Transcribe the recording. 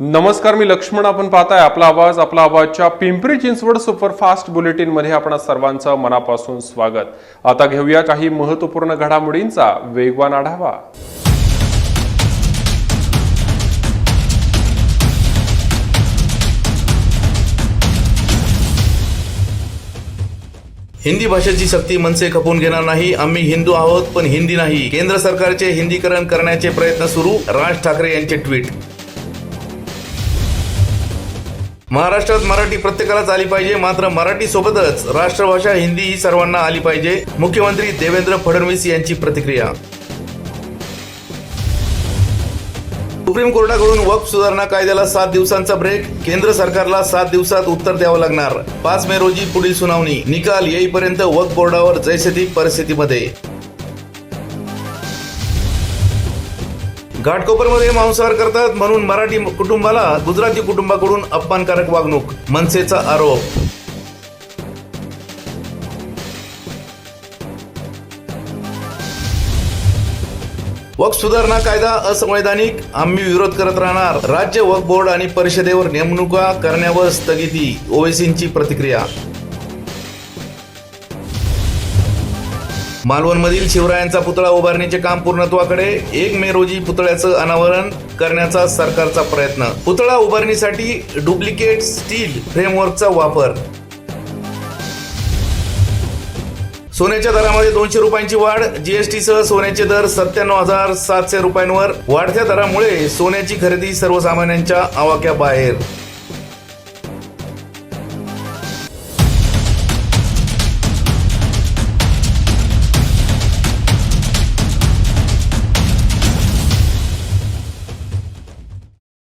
नमस्कार मी लक्ष्मण. आपण पाहताय आपला आवाज आपला आवाजच्या पिंपरी चिंचवड सुपरफास्ट बुलेटिनमध्ये आपण सर्वांचं मनापासून स्वागत. आता घेऊया काही महत्त्वपूर्ण घडामोडींचा वेगवान आढावा. हिंदी भाषेची सक्ती मनसे खपवून घेणार नाही. आम्ही हिंदू आहोत पण हिंदी नाही. केंद्र सरकारचे हिंदीकरण करण्याचे प्रयत्न सुरू राज ठाकरे यांचे ट्विट. महाराष्ट्रात मराठी प्रत्येकालाच आली पाहिजे मात्र मराठी सोबतच राष्ट्रभाषा हिंदी ही सर्वांना आली पाहिजे. मुख्यमंत्री देवेंद्र फडणवीस यांची प्रतिक्रिया. सुप्रीम कोर्टाकडून वक्फ सुधारणा कायद्याला सात दिवसांचा ब्रेक. केंद्र सरकारला सात दिवसात उत्तर द्यावं लागणार. पाच मे रोजी पुढील सुनावणी. निकाल येईपर्यंत वक्फ बोर्डावर जैसे ती परिस्थितीमध्ये. घाटकोपरमध्ये मांसाहार करतात म्हणून मराठी कुटुंबाला गुजराती कुटुंबाकडून अपमानकारक वागणूक मनसेचा आरोप. वक्फ सुधारणा कायदा असंवैधानिक आम्ही विरोध करत राहणार. राज्य वक्फ बोर्ड आणि परिषदेवर नेमणुका करण्यावर स्थगिती ओवेसींची प्रतिक्रिया. मालवणमधील शिवरायांचा पुतळा उभारणीचे काम पूर्णत्वाकडे एक मे रोजी पुतळ्याचं अनावरण करण्याचा सरकारचा प्रयत्न. पुतळा उभारणीसाठी डुप्लिकेट स्टील फ्रेमवर्कचा वापर. सोन्याच्या दरामध्ये दोनशे रुपयांची वाढ जीएसटी सह सोन्याचे दर सत्त्याण्णव हजार सातशे रुपयांवर. वाढत्या दरामुळे सोन्याची खरेदी सर्वसामान्यांच्या आवाक्या बाहेर